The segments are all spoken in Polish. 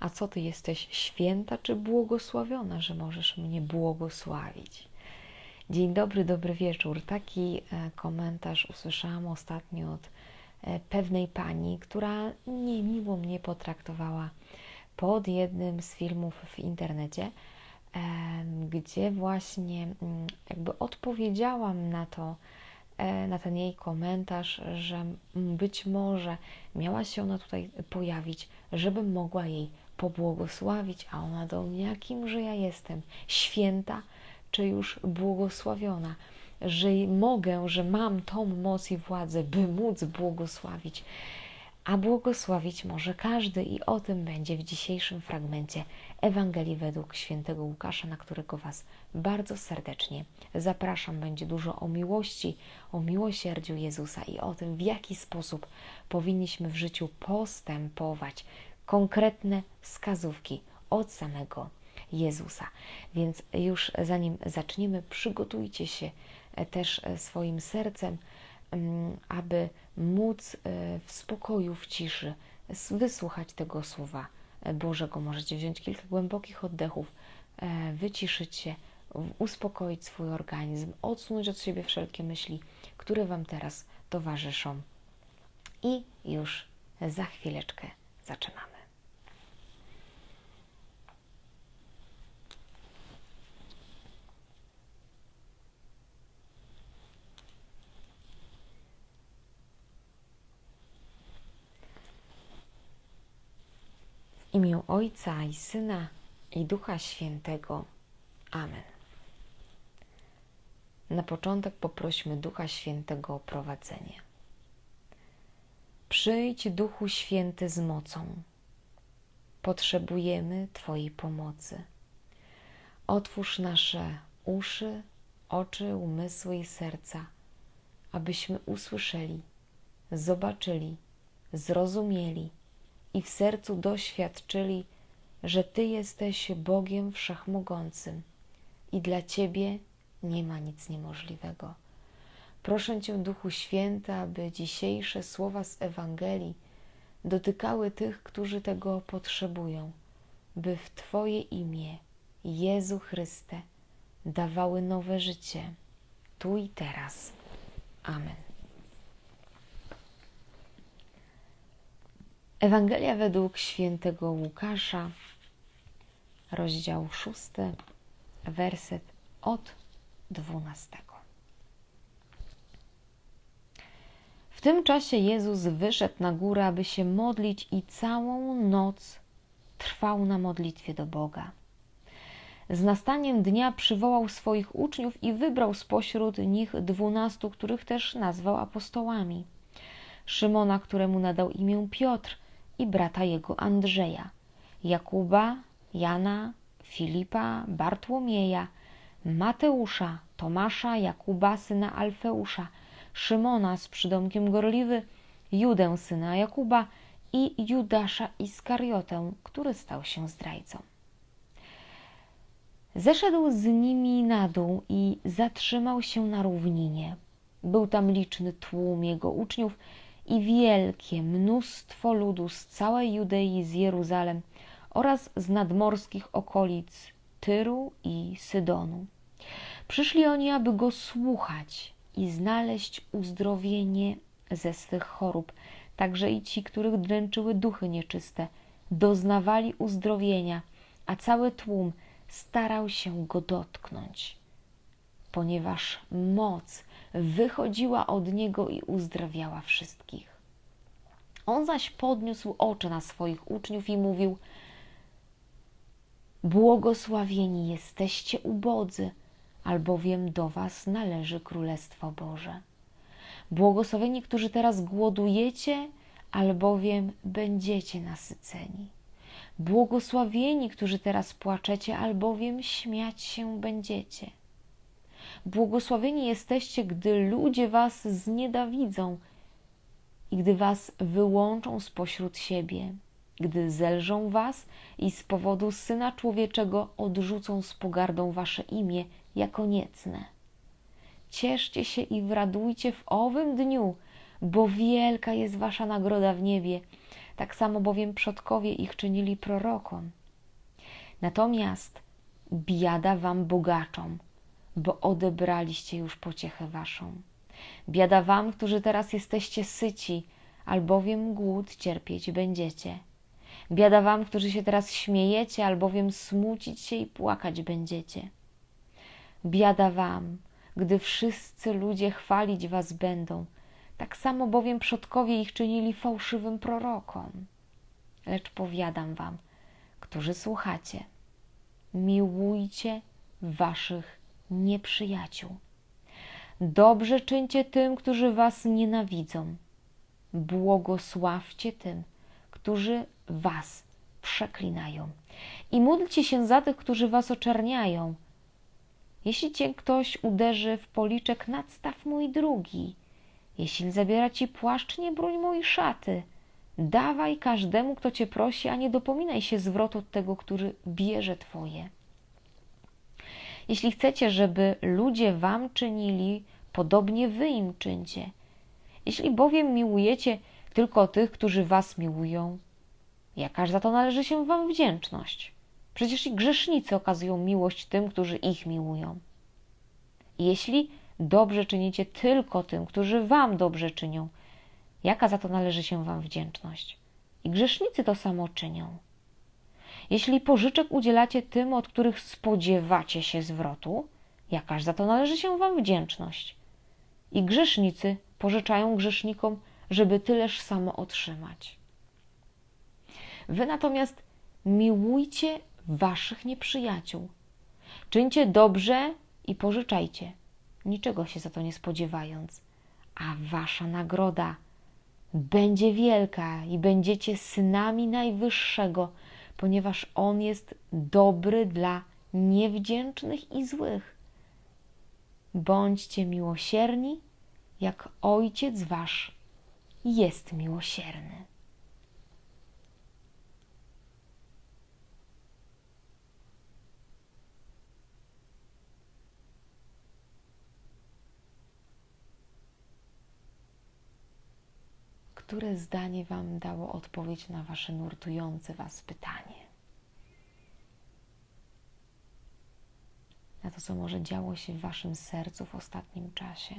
A co ty jesteś święta czy błogosławiona, że możesz mnie błogosławić? Dzień dobry, dobry wieczór. Taki e, komentarz usłyszałam ostatnio od e, pewnej pani, która niemiło mnie potraktowała pod jednym z filmów w internecie, gdzie właśnie mm, jakby odpowiedziałam na to, e, na ten jej komentarz, że być może miała się ona tutaj pojawić, żebym mogła jej pobłogosławić, a ona do mnie, jakim, że ja jestem święta, czy już błogosławiona, że mogę, że mam tą moc i władzę, by móc błogosławić. A błogosławić może każdy, i o tym będzie w dzisiejszym fragmencie Ewangelii według świętego Łukasza, na którego Was bardzo serdecznie zapraszam. Będzie dużo o miłości, o miłosierdziu Jezusa i o tym, w jaki sposób powinniśmy w życiu postępować. Konkretne wskazówki od samego Jezusa. Więc już zanim zaczniemy, przygotujcie się e, też e, swoim sercem, mm, aby móc e, w spokoju, w ciszy wysłuchać tego słowa Bożego. Możecie wziąć kilka głębokich oddechów, wyciszyć się, uspokoić swój organizm, odsunąć od siebie wszelkie myśli, które Wam teraz towarzyszą. I już za chwileczkę zaczynamy. W imię Ojca i Syna i Ducha Świętego. Amen. Na początek poprośmy Ducha Świętego o prowadzenie. Przyjdź, Duchu Święty, z mocą. Potrzebujemy Twojej pomocy. Otwórz nasze uszy, oczy, umysły i serca, abyśmy usłyszeli, zobaczyli, zrozumieli i w sercu doświadczyli, że Ty jesteś Bogiem Wszechmogącym i dla Ciebie nie ma nic niemożliwego. Proszę Cię, Duchu Święty, aby dzisiejsze słowa z Ewangelii dotykały tych, którzy tego potrzebują, by w Twoje imię, Jezu Chryste, dawały nowe życie, tu i teraz. Amen. Ewangelia według świętego Łukasza, rozdział szósty, werset od dwunastego. W tym czasie Jezus wyszedł na górę, aby się modlić i całą noc trwał na modlitwie do Boga. Z nastaniem dnia przywołał swoich uczniów i wybrał spośród nich dwunastu, których też nazwał apostołami. Szymona, któremu nadał imię Piotr, i brata jego Andrzeja, Jakuba, Jana, Filipa, Bartłomieja, Mateusza, Tomasza, Jakuba, syna Alfeusza, Szymona z przydomkiem Gorliwy, Judę, syna Jakuba i Judasza Iskariotę, który stał się zdrajcą. Zeszedł z nimi na dół i zatrzymał się na równinie. Był tam liczny tłum jego uczniów i wielkie mnóstwo ludu z całej Judei, z Jeruzalem oraz z nadmorskich okolic Tyru i Sydonu. Przyszli oni, aby go słuchać i znaleźć uzdrowienie ze swych chorób. Także i ci, których dręczyły duchy nieczyste, doznawali uzdrowienia, a cały tłum starał się go dotknąć, ponieważ moc wychodziła od niego i uzdrawiała wszystkich. On zaś podniósł oczy na swoich uczniów i mówił: Błogosławieni jesteście ubodzy, albowiem do Was należy Królestwo Boże. Błogosławieni, którzy teraz głodujecie, albowiem będziecie nasyceni. Błogosławieni, którzy teraz płaczecie, albowiem śmiać się będziecie. Błogosławieni jesteście, gdy ludzie was znienawidzą i gdy was wyłączą spośród siebie, gdy zelżą was i z powodu Syna Człowieczego odrzucą z pogardą wasze imię jako niecne. Cieszcie się i wradujcie w owym dniu, bo wielka jest wasza nagroda w niebie. tak samo bowiem przodkowie ich czynili prorokom. Natomiast biada wam bogaczom, bo odebraliście już pociechę waszą. Biada wam, którzy teraz jesteście syci, albowiem głód cierpieć będziecie. Biada wam, którzy się teraz śmiejecie, albowiem smucić się i płakać będziecie. Biada wam, gdy wszyscy ludzie chwalić was będą, tak samo bowiem przodkowie ich czynili fałszywym prorokom. Lecz powiadam wam, którzy słuchacie, miłujcie waszych nieprzyjaciół. Dobrze czyńcie tym, którzy was nienawidzą. Błogosławcie tym, którzy was przeklinają. I módlcie się za tych, którzy was oczerniają. Jeśli cię ktoś uderzy w policzek, nadstaw mój drugi. Jeśli zabiera ci płaszcz, nie broń mojej szaty. Dawaj każdemu, kto cię prosi, a nie dopominaj się zwrotu od tego, który bierze twoje. Jeśli chcecie, żeby ludzie wam czynili, podobnie wy im czyńcie. Jeśli bowiem miłujecie tylko tych, którzy was miłują, jakaż za to należy się wam wdzięczność? Przecież i grzesznicy okazują miłość tym, którzy ich miłują. Jeśli dobrze czynicie tylko tym, którzy wam dobrze czynią, jaka za to należy się wam wdzięczność? I grzesznicy to samo czynią. Jeśli pożyczek udzielacie tym, od których spodziewacie się zwrotu, jakaż za to należy się wam wdzięczność? I grzesznicy pożyczają grzesznikom, żeby tyleż samo otrzymać. Wy natomiast miłujcie waszych nieprzyjaciół. Czyńcie dobrze i pożyczajcie, niczego się za to nie spodziewając, a wasza nagroda będzie wielka i będziecie synami Najwyższego, ponieważ On jest dobry dla niewdzięcznych i złych. Bądźcie miłosierni, jak Ojciec Wasz jest miłosierny. Które zdanie Wam dało odpowiedź na Wasze nurtujące Was pytanie? Na to, co może działo się w Waszym sercu w ostatnim czasie?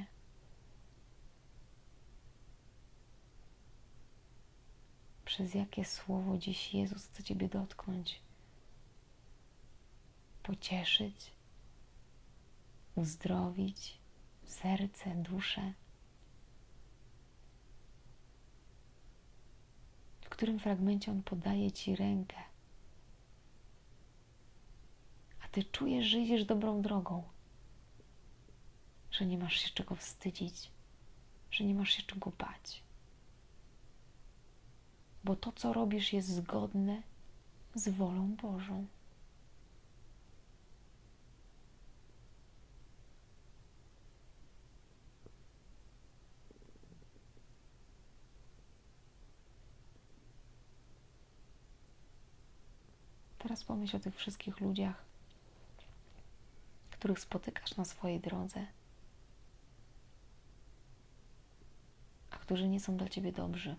Przez jakie słowo dziś Jezus chce Ciebie dotknąć? Pocieszyć, uzdrowić serce, duszę? Którym fragmencie on podaje ci rękę, a ty czujesz, że idziesz dobrą drogą, że nie masz się czego wstydzić, że nie masz się czego bać. Bo to, co robisz, jest zgodne z wolą Bożą. Teraz pomyśl o tych wszystkich ludziach, których spotykasz na swojej drodze, a którzy nie są dla ciebie dobrzy.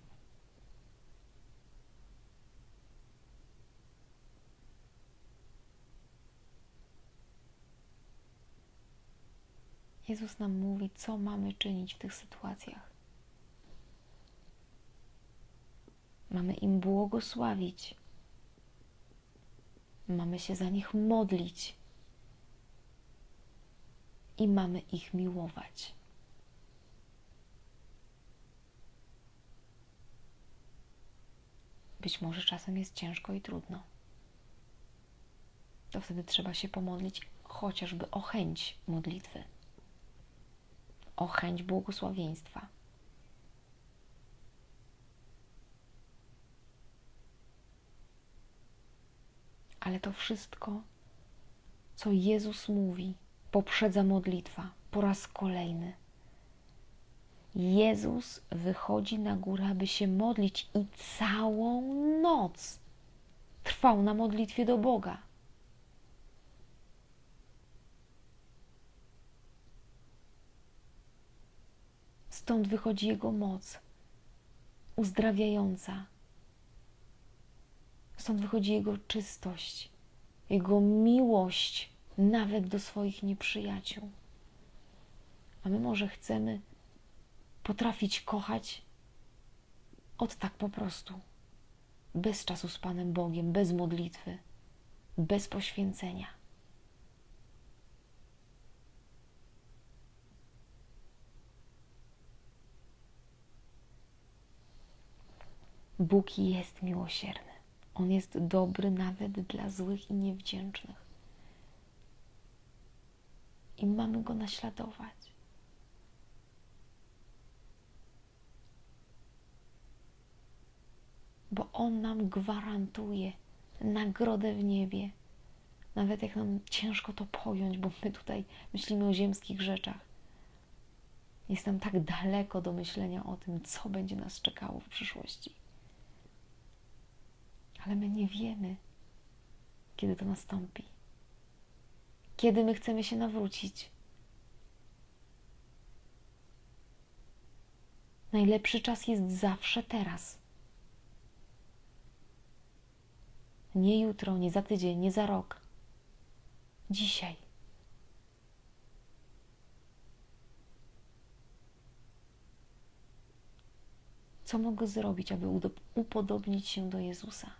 Jezus nam mówi, co mamy czynić w tych sytuacjach. Mamy im błogosławić, mamy się za nich modlić i mamy ich miłować. Być może czasem jest ciężko i trudno. To wtedy trzeba się pomodlić chociażby o chęć modlitwy, o chęć błogosławieństwa. Ale to wszystko, co Jezus mówi, poprzedza modlitwa po raz kolejny. Jezus wychodzi na górę, aby się modlić i całą noc trwał na modlitwie do Boga. Stąd wychodzi Jego moc uzdrawiająca, Stąd wychodzi Jego czystość, Jego miłość nawet do swoich nieprzyjaciół. A my może chcemy potrafić kochać od tak po prostu, bez czasu z Panem Bogiem, bez modlitwy, bez poświęcenia. Bóg jest miłosierny. On jest dobry nawet dla złych i niewdzięcznych. I mamy go naśladować. Bo On nam gwarantuje nagrodę w niebie. Nawet jak nam ciężko to pojąć, bo my tutaj myślimy o ziemskich rzeczach. Jest nam tak daleko do myślenia o tym, co będzie nas czekało w przyszłości ale my nie wiemy, kiedy to nastąpi. Kiedy my chcemy się nawrócić. Najlepszy czas jest zawsze teraz. Nie jutro, nie za tydzień, nie za rok. Dzisiaj. Co mogę zrobić, aby upodobnić się do Jezusa?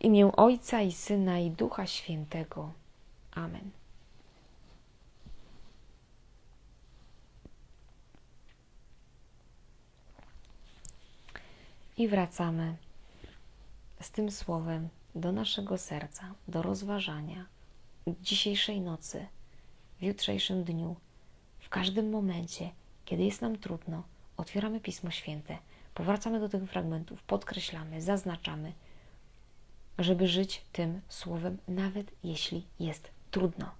W imię Ojca i Syna i Ducha Świętego. Amen. I wracamy z tym słowem do naszego serca, do rozważania dzisiejszej nocy, w jutrzejszym dniu, w każdym momencie, kiedy jest nam trudno, otwieramy Pismo Święte, powracamy do tych fragmentów, podkreślamy, zaznaczamy żeby żyć tym słowem, nawet jeśli jest trudno.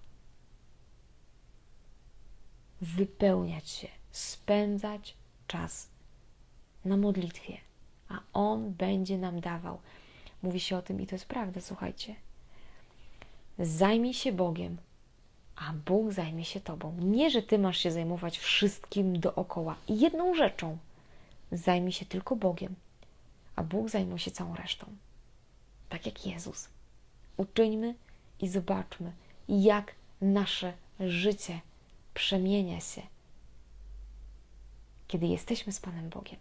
Wypełniać się, spędzać czas na modlitwie, a On będzie nam dawał. Mówi się o tym i to jest prawda, słuchajcie. Zajmij się Bogiem, a Bóg zajmie się Tobą. Nie, że Ty masz się zajmować wszystkim dookoła. Jedną rzeczą zajmij się tylko Bogiem, a Bóg zajmie się całą resztą tak jak Jezus. Uczyńmy i zobaczmy, jak nasze życie przemienia się, kiedy jesteśmy z Panem Bogiem.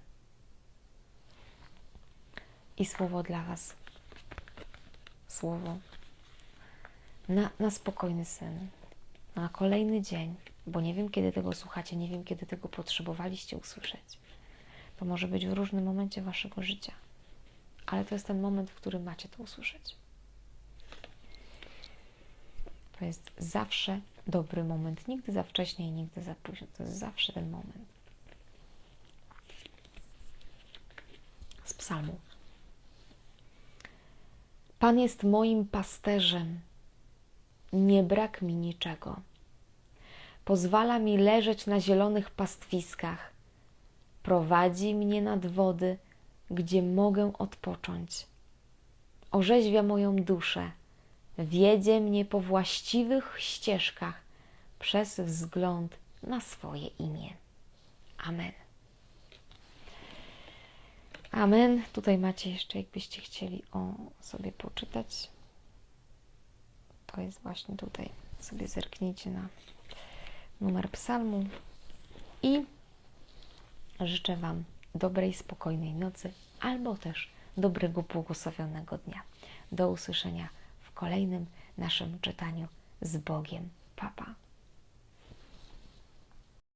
I słowo dla Was. Słowo na, na spokojny sen, na kolejny dzień, bo nie wiem, kiedy tego słuchacie, nie wiem, kiedy tego potrzebowaliście usłyszeć. To może być w różnym momencie Waszego życia ale to jest ten moment, w którym macie to usłyszeć. To jest zawsze dobry moment, nigdy za wcześnie i nigdy za późno. To jest zawsze ten moment. Z psalmu. Pan jest moim pasterzem, nie brak mi niczego. Pozwala mi leżeć na zielonych pastwiskach, prowadzi mnie nad wody gdzie mogę odpocząć. Orzeźwia moją duszę, wiedzie mnie po właściwych ścieżkach przez wzgląd na swoje imię. Amen. Amen. Tutaj macie jeszcze, jakbyście chcieli o sobie poczytać. To jest właśnie tutaj. Sobie zerknijcie na numer psalmu i życzę Wam dobrej, spokojnej nocy albo też dobrego, błogosławionego dnia. Do usłyszenia w kolejnym naszym czytaniu z Bogiem. Papa.